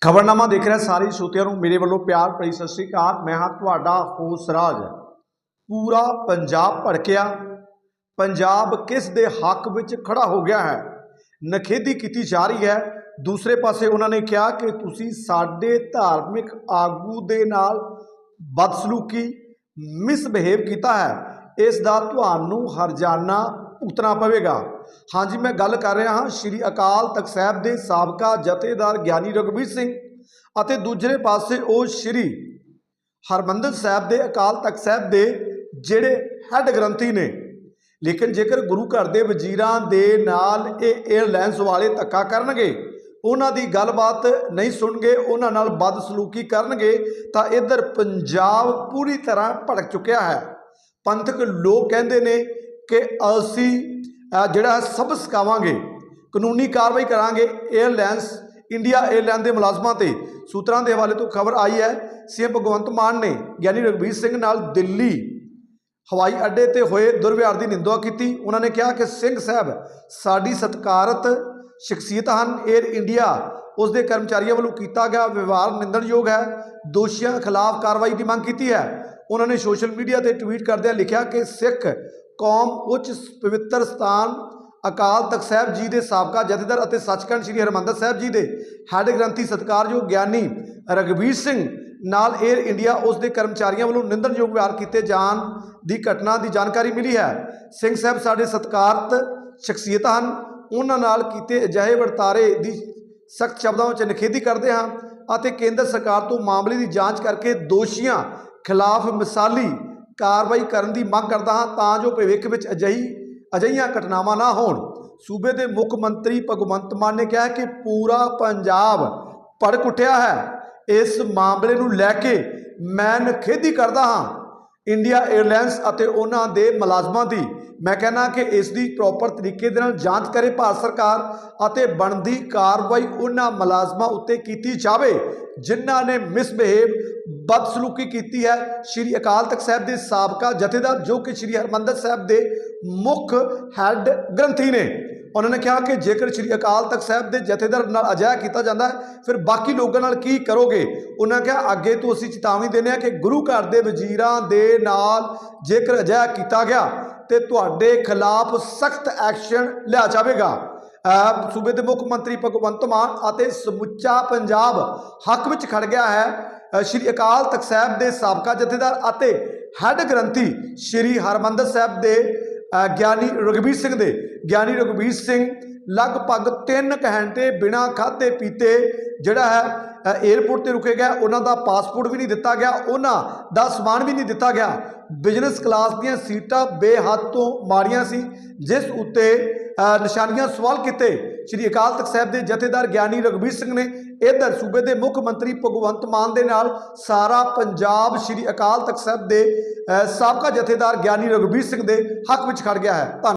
ਖਬਰਨਾਮਾ ਦੇਖ ਰਿਹਾ ਸਾਰੇ ਸ਼ੋਤਿਆਂ ਨੂੰ, ਮੇਰੇ ਵੱਲੋਂ ਪਿਆਰ ਭਰੀ ਸਤਿ ਸ੍ਰੀ ਅਕਾਲ। ਮੈਂ ਹਾਂ ਤੁਹਾਡਾ ਹੋਸ ਰਾਜ ਪੂਰਾ ਪੰਜਾਬ ਭੜਕਿਆ। ਪੰਜਾਬ ਕਿਸ ਦੇ ਹੱਕ ਵਿੱਚ ਖੜਾ ਹੋ ਗਿਆ ਹੈ? ਨਖੇਦੀ ਕੀਤੀ ਜਾ ਰਹੀ ਹੈ। ਦੂਸਰੇ ਪਾਸੇ ਉਹਨਾਂ ਨੇ ਕਿਹਾ ਕਿ ਤੁਸੀਂ ਸਾਡੇ ਧਾਰਮਿਕ ਆਗੂ ਦੇ ਨਾਲ ਬਦਸਲੂਕੀ, ਮਿਸਬਿਹੇਵ ਕੀਤਾ ਹੈ। ਇਸ ਦਾ ਤੁਹਾਨੂੰ ਹਰਜਾਨਾ ਭੁਗਤਣਾ ਪਵੇਗਾ। ਹਾਂਜੀ, ਮੈਂ ਗੱਲ ਕਰ ਰਿਹਾ ਹਾਂ ਸ਼੍ਰੀ ਅਕਾਲ ਤਖਤ ਸਾਹਿਬ ਦੇ ਸਾਬਕਾ ਜਥੇਦਾਰ ਗਿਆਨੀ ਰਘਬੀਰ ਸਿੰਘ ਅਤੇ ਦੂਜੇ ਪਾਸੇ ਉਹ ਸ਼੍ਰੀ ਹਰਮੰਦਰ ਸਾਹਿਬ ਦੇ ਅਕਾਲ ਤਖਤ ਸਾਹਿਬ ਦੇ ਜਿਹੜੇ ਹੈੱਡ ਗ੍ਰੰਥੀ ਨੇ। ਲੇਕਿਨ ਜੇਕਰ ਗੁਰੂ ਘਰ ਦੇ ਵਜ਼ੀਰਾਂ ਦੇ ਨਾਲ ਇਹ 에ਅਰਲਾਈਨਸ ਵਾਲੇ ਧੱਕਾ ਕਰਨਗੇ, ਉਹਨਾਂ ਦੀ ਗੱਲਬਾਤ ਨਹੀਂ ਸੁਣਗੇ ਉਹਨਾਂ ਨਾਲ ਬਦਸਲੂਕੀ ਕਰਨਗੇ, ਤਾਂ ਇੱਧਰ ਪੰਜਾਬ ਪੂਰੀ ਤਰ੍ਹਾਂ ਭੜਕ ਚੁੱਕਿਆ ਹੈ। ਪੰਥਕ ਲੋਕ ਕਹਿੰਦੇ ਨੇ ਕਿ ਅਸੀਂ ਜਿਹੜਾ ਸਭ ਕਾਵਾਂਗੇ ਕਾਨੂੰਨੀ ਕਾਰਵਾਈ ਕਰਾਂਗੇ 에ਅਰਲਾਈਨਸ ਇੰਡੀਆ 에ਅਰਲਾਈਨ ਦੇ ਮੁਲਾਜ਼ਮਾਂ ਤੇ। ਸੂਤਰਾਂ ਦੇ ਹਵਾਲੇ ਤੋਂ ਖਬਰ ਆਈ ਹੈ, ਸੀਐਮ ਭਗਵੰਤ ਮਾਨ ਨੇ ਗਿਆਨੀ ਰਗਵੀਰ ਸਿੰਘ ਨਾਲ ਦਿੱਲੀ, ਹਵਾਈ ਅੱਡੇ ਤੇ ਹੋਏ ਦੁਰਵਿਹਾਰ ਦੀ ਨਿੰਦਵਾ ਕੀਤੀ। ਉਹਨਾਂ ਨੇ ਕਿਹਾ ਕਿ ਸਿੰਘ ਸਾਹਿਬ, ਸਾਡੀ ਸਤਕਾਰਤ ਸ਼ਖਸੀਅਤ ਹਨ। 에ਅਰ ਇੰਡੀਆ ਉਸ ਦੇ ਕਰਮਚਾਰੀਆਂ ਵੱਲੋਂ ਕੀਤਾ ਗਿਆ ਵਿਵਹਾਰ ਨਿੰਦਣਯੋਗ ਹੈ। ਦੋਸ਼ੀਆਂ ਖਿਲਾਫ ਕਾਰਵਾਈ ਦੀ ਮੰਗ ਕੀਤੀ ਹੈ। ਉਹਨਾਂ ਨੇ ਸੋਸ਼ਲ ਮੀਡੀਆ ਤੇ ਟਵੀਟ ਕਰਦਿਆਂ ਲਿਖਿਆ ਕਿ ਸਿੱਖ ਕੌਮ ਉੱਚ ਪਵਿੱਤਰ ਸਥਾਨ ਅਕਾਲ ਤਖਤ ਸਾਹਿਬ ਜੀ ਦੇ ਸਾਬਕਾ ਜਥੇਦਾਰ ਅਤੇ ਸੱਚਖੰਡ ਸ੍ਰੀ ਹਰਿਮੰਦਰ ਸਾਹਿਬ ਜੀ ਦੇ ਹੈੱਡ ਗ੍ਰੰਥੀ ਸਤਿਕਾਰਯੋਗ ਗਿਆਨੀ ਰਘਬੀਰ ਸਿੰਘ ਨਾਲ 에ਅਰ ਇੰਡੀਆ ਉਸ ਦੇ ਕਰਮਚਾਰੀਆਂ ਵੱਲੋਂ ਨਿੰਦਣਯੋਗ ਵਿਵਹਾਰ ਕੀਤੇ ਜਾਣ ਦੀ ਘਟਨਾ ਦੀ ਜਾਣਕਾਰੀ ਮਿਲੀ ਹੈ। ਸਿੰਘ ਸਾਹਿਬ, ਸਾਡੇ ਸਤਿਕਾਰਤ ਸ਼ਖਸੀਅਤ ਹਨ। ਉਹਨਾਂ ਨਾਲ ਕੀਤੇ ਅਜਿਹੇ ਵਰਤਾਰੇ ਦੀ ਸਖਤ ਸ਼ਬਦਾਂ ਵਿੱਚ ਨਿਖੇਧੀ ਕਰਦੇ ਹਾਂ ਅਤੇ ਕੇਂਦਰ ਸਰਕਾਰ ਤੋਂ ਮਾਮਲੇ ਦੀ ਜਾਂਚ ਕਰਕੇ ਦੋਸ਼ੀਆਂ ਖਿਲਾਫ ਮਿਸਾਲੀ ਕਾਰਵਾਈ ਕਰਨ ਦੀ ਮੰਗ ਕਰਦਾ ਹਾਂ ਤਾਂ ਜੋ ਭਵਿੱਖ ਵਿੱਚ ਅਜਿਹੀ, ਅਜਿਹੀਆਂ ਘਟਨਾਵਾਂ ਨਾ ਹੋਣ। ਸੂਬੇ ਦੇ ਮੁੱਖ ਮੰਤਰੀ ਭਗਵੰਤ ਮਾਨ ਨੇ ਕਿਹਾ ਕਿ ਪੂਰਾ ਪੰਜਾਬ ਭੜਕ ਉੱਠਿਆ ਹੈ। ਇਸ ਮਾਮਲੇ ਨੂੰ ਲੈ ਕੇ ਮੈਂ ਨਿਖੇਧੀ ਕਰਦਾ ਹਾਂ। ਇੰਡੀਆ 에ਅਰਲਾਈਨਸ ਅਤੇ ਉਹਨਾਂ ਦੇ ਮੁਲਾਜ਼ਮਾਂ ਦੀ ਮੈਂ ਕਹਿੰਦਾ ਕਿ ਇਸ ਦੀ ਪ੍ਰੋਪਰ ਤਰੀਕੇ ਦੇ ਨਾਲ ਜਾਂਚ ਕਰੇ ਭਾਰਤ ਸਰਕਾਰ ਅਤੇ ਬਣਦੀ ਕਾਰਵਾਈ ਉਹਨਾਂ ਮੁਲਾਜ਼ਮਾਂ ਉੱਤੇ ਕੀਤੀ ਜਾਵੇ, ਜਿਨ੍ਹਾਂ ਨੇ ਮਿਸਬਿਹੇਵ ਬਦਸਲੂਕੀ ਕੀਤੀ ਹੈ। ਸ਼੍ਰੀ ਅਕਾਲ ਤਖਤ ਸਾਹਿਬ ਦੇ ਸਾਬਕਾ ਜਥੇਦਾਰ ਜੋ ਕਿ ਸ਼੍ਰੀ ਹਰਮੰਦਰ ਸਾਹਿਬ ਦੇ ਮੁੱਖ ਹੈੱਡ ਗ੍ਰੰਥੀ ਨੇ। ਉਹਨਾਂ ਨੇ ਕਿਹਾ ਕਿ ਜੇਕਰ ਸ਼੍ਰੀ ਅਕਾਲ ਤਖਤ ਸਾਹਿਬ ਦੇ ਜਥੇਦਾਰ ਨਾਲ ਅਜਿਹਾ ਕੀਤਾ ਜਾਂਦਾ ਫਿਰ ਬਾਕੀ ਲੋਕਾਂ ਨਾਲ ਕੀ ਕਰੋਗੇ? ਉਹਨਾਂ ਕਿਹਾ, ਅੱਗੇ ਤੋਂ ਅਸੀਂ ਚੇਤਾਵਨੀ ਦਿੰਦੇ ਹਾਂ ਕਿ ਗੁਰੂ ਘਰ ਦੇ ਵਜ਼ੀਰਾਂ ਦੇ ਨਾਲ ਜੇਕਰ ਅਜਿਹਾ ਕੀਤਾ ਗਿਆ ਤੇ ਤੁਹਾਡੇ ਖਿਲਾਫ ਸਖਤ ਐਕਸ਼ਨ ਲਿਆ ਜਾਵੇਗਾ। ਸੂਬੇ ਦੇ ਮੁੱਖ ਮੰਤਰੀ ਭਗਵੰਤ ਮਾਨ ਅਤੇ ਸਮੁੱਚਾ ਪੰਜਾਬ ਹੱਕ ਵਿੱਚ ਖੜ ਗਿਆ ਹੈ। ਸ਼੍ਰੀ ਅਕਾਲ ਤਖਤ ਸਾਹਿਬ ਦੇ ਸਾਬਕਾ ਜਥੇਦਾਰ ਅਤੇ ਹੈੱਡ ਗ੍ਰੰਥੀ ਸ਼੍ਰੀ ਹਰਮੰਦਰ ਸਾਹਿਬ ਦੇ ਗਿਆਨੀ ਰਘਬੀਰ ਸਿੰਘ ਦੇ। ਗਿਆਨੀ ਰਘਬੀਰ ਸਿੰਘ ਲਗਭਗ 3 ਘੰਟੇ ਬਿਨਾਂ ਖਾਧੇ ਪੀਤੇ ਜਿਹੜਾ ਹੈ ਅ, ਤੇ ਰੁਕੇ ਗਿਆ ਉਹਨਾਂ ਦਾ ਪਾਸਪੋਰਟ ਵੀ ਨਹੀਂ ਦਿੱਤਾ ਗਿਆ ਉਹਨਾਂ ਦਾ ਸਮਾਨ ਵੀ ਨਹੀਂ ਦਿੱਤਾ ਗਿਆ। ਬਿਜ਼ਨਸ ਕਲਾਸ ਦੀਆਂ ਸੀਟਾਂ ਬੇਹੱਦ ਤੋਂ ਮਾੜੀਆਂ ਸੀ ਜਿਸ ਉੱਤੇ ਨਿਸ਼ਾਨੀਆਂ ਸਵਾਲ ਕੀਤੇ। ਸ਼੍ਰੀ ਅਕਾਲ ਤਖਤ ਸਾਹਿਬ ਦੇ ਜਥੇਦਾਰ ਗਿਆਨੀ ਰਘਬੀਰ ਸਿੰਘ ਨੇ ਇਧਰ ਸੂਬੇ ਦੇ ਮੁੱਖ ਮੰਤਰੀ ਭਗਵੰਤ ਮਾਨ ਦੇ ਨਾਲ ਸਾਰਾ ਪੰਜਾਬ ਸ਼੍ਰੀ ਅਕਾਲ ਤਖਤ ਸਾਹਿਬ ਦੇ ਸਾਬਕਾ ਜਥੇਦਾਰ ਗਿਆਨੀ ਰਘਬੀਰ ਸਿੰਘ ਦੇ ਹੱਕ ਵਿੱਚ ਖੜ ਗਿਆ ਹੈ। ਧੰਨ